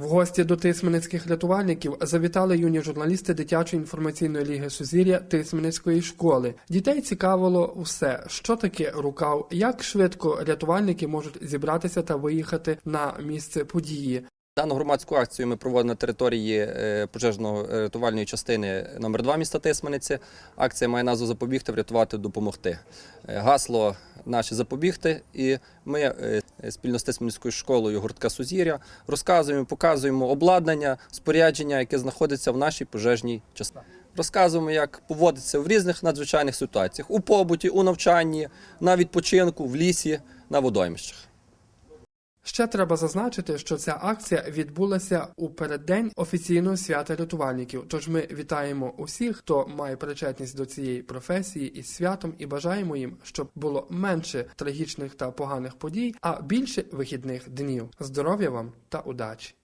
В гості до тисменницьких рятувальників завітали юні журналісти дитячої інформаційної ліги Сузір'я Тисменецької школи. Дітей цікавило все, що таке рукав, як швидко рятувальники можуть зібратися та виїхати на місце події. Дану громадську акцію ми проводимо на території е, пожежно-рятувальної частини номер 2 міста Тисмениці. Акція має назву запобігти, врятувати, допомогти. Е, Гасло наше запобігти. І ми е, спільно з Тисменською школою гуртка Сузір'я розказуємо, показуємо обладнання, спорядження, яке знаходиться в нашій пожежній частині. Розказуємо, як поводитися в різних надзвичайних ситуаціях у побуті, у навчанні, на відпочинку, в лісі, на водоймищах. Ще треба зазначити, що ця акція відбулася у переддень офіційного свята рятувальників. Тож ми вітаємо усіх, хто має причетність до цієї професії із святом, і бажаємо їм, щоб було менше трагічних та поганих подій, а більше вихідних днів. Здоров'я вам та удачі!